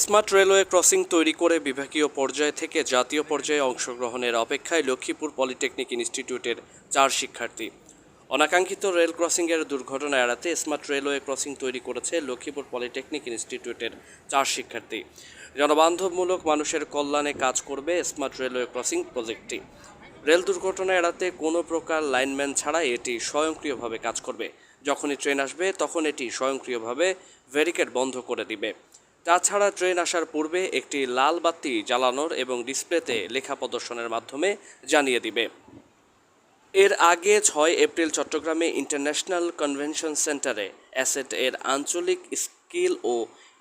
Smart railway crossing তৈরি করে বিভাগীয় পর্যায় থেকে জাতীয় পর্যায়ে অংশগ্রহণের অপেক্ষায় লক্ষ্মীপুর পলিটেকনিক ইনস্টিটিউটের চার শিক্ষার্থী। অনাকাঙ্ক্ষিত রেল ক্রসিংয়ের দুর্ঘটনা এড়াতে স্মার্ট রেলওয়ে ক্রসিং তৈরি করেছে লক্ষ্মীপুর পলিটেকনিক ইনস্টিটিউটের চার শিক্ষার্থী। জনবান্ধবমূলক মানুষের কল্যাণে কাজ করবে স্মার্ট রেলওয়ে ক্রসিং প্রজেক্টটি। রেল দুর্ঘটনা এড়াতে কোনো প্রকার লাইনম্যান ছাড়াই এটি স্বয়ংক্রিয়ভাবে কাজ করবে। যখনই ট্রেন আসবে, তখন এটি স্বয়ংক্রিয়ভাবে ব্যারিকেড বন্ধ করে দিবে। তাছাড়া ট্রেন আসার পূর্বে একটি লাল বাতি জ্বালানোর এবং ডিসপ্লেতে লেখা প্রদর্শনের মাধ্যমে জানিয়ে দিবে। এর আগে ছয় এপ্রিল চট্টগ্রামে ইন্টারন্যাশনাল কনভেনশন সেন্টারে অ্যাসেট এর আঞ্চলিক স্কিল ও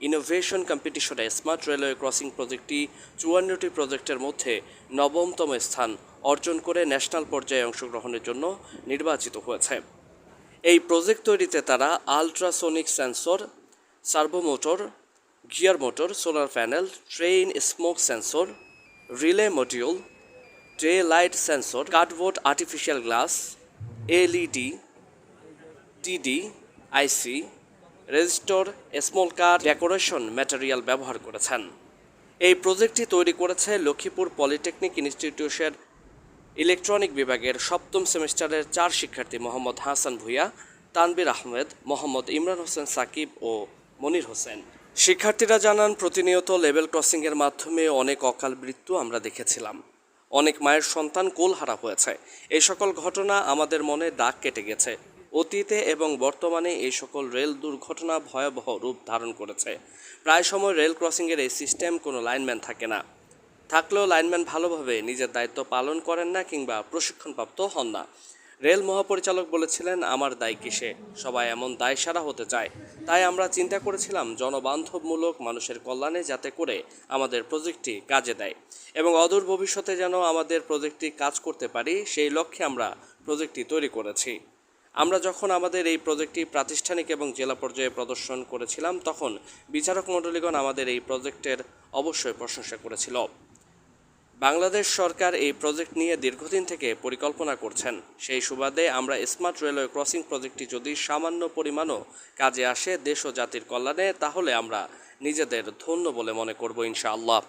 ইনোভেশন কম্পিটিশনে স্মার্ট রেলওয়ে ক্রসিং প্রজেক্টটি চুয়ান্নটি প্রজেক্টের মধ্যে নবমতম স্থান অর্জন করে ন্যাশনাল পর্যায়ে অংশগ্রহণের জন্য নির্বাচিত হয়েছে। এই প্রজেক্ট তৈরিতে তারা ultrasonic sensor, servomotor gear motor, solar panel train smoke sensor, relay module, day light sensor, cardboard, artificial glass, LED, TD, IC, resistor, small car decoration material ব্যবহার করেছেন। এই প্রজেক্টটি তৈরি করেছে লক্ষ্মীপুর পলিটেকনিক ইনস্টিটিউশন ইলেকট্রনিক বিভাগের সপ্তম সেমিস্টারের চার শিক্ষার্থী মোহাম্মদ হাসান ভুইয়া, তানবির আহমেদ, মোহাম্মদ ইমরান হোসেন সাকিব ও মনির হোসেন। শিক্ষার্থীরা জানান, প্রতিনিয়ত লেভেল ক্রসিংয়ের মাধ্যমে অনেক অকাল মৃত্যু আমরা দেখেছিলাম। অনেক মায়ের সন্তান কোলহারা হয়েছে। এই সকল ঘটনা আমাদের মনে দাগ কেটে গেছে। অতীতে এবং বর্তমানে এই সকল রেল দুর্ঘটনা ভয়াবহ রূপ ধারণ করেছে। প্রায় সময় রেল ক্রসিংয়ের এই সিস্টেম কোনো লাইনম্যান থাকে না। থাকলেও লাইনম্যান ভালোভাবে নিজের দায়িত্ব পালন করেন না কিংবা প্রশিক্ষণপ্রাপ্ত হন না। রেল মহাপরিচালক বলেছিলেন, আমার দায় কিসে? সবাই এমন দায় সারা হতে চায়। তাই আমরা চিন্তা করেছিলাম, জনবান্ধবমূলক মানুষের কল্যাণে যাতে করে আমাদের প্রজেক্টটি কাজে দেয় এবং অদূর ভবিষ্যতে যেন আমাদের প্রজেক্টটি কাজ করতে পারি, সেই লক্ষ্যে আমরা প্রজেক্টটি তৈরি করেছি। আমরা যখন আমাদের এই প্রজেক্টটি প্রাতিষ্ঠানিক এবং জেলা পর্যায়ে প্রদর্শন করেছিলাম, তখন বিচারক মণ্ডলীগণ আমাদের এই প্রজেক্টের অবশ্যই প্রশংসা করেছিল। বাংলাদেশ সরকার এই প্রজেক্ট নিয়ে দীর্ঘদিন থেকে পরিকল্পনা করছেন। সেই সুবাদে আমরা স্মার্ট রেলওয়ে ক্রসিং প্রজেক্টটি যদি সামান্য পরিমাণও কাজে আসে দেশ ও জাতির কল্যাণে, তাহলে আমরা নিজেদের ধন্য বলে মনে করব ইনশাআল্লাহ।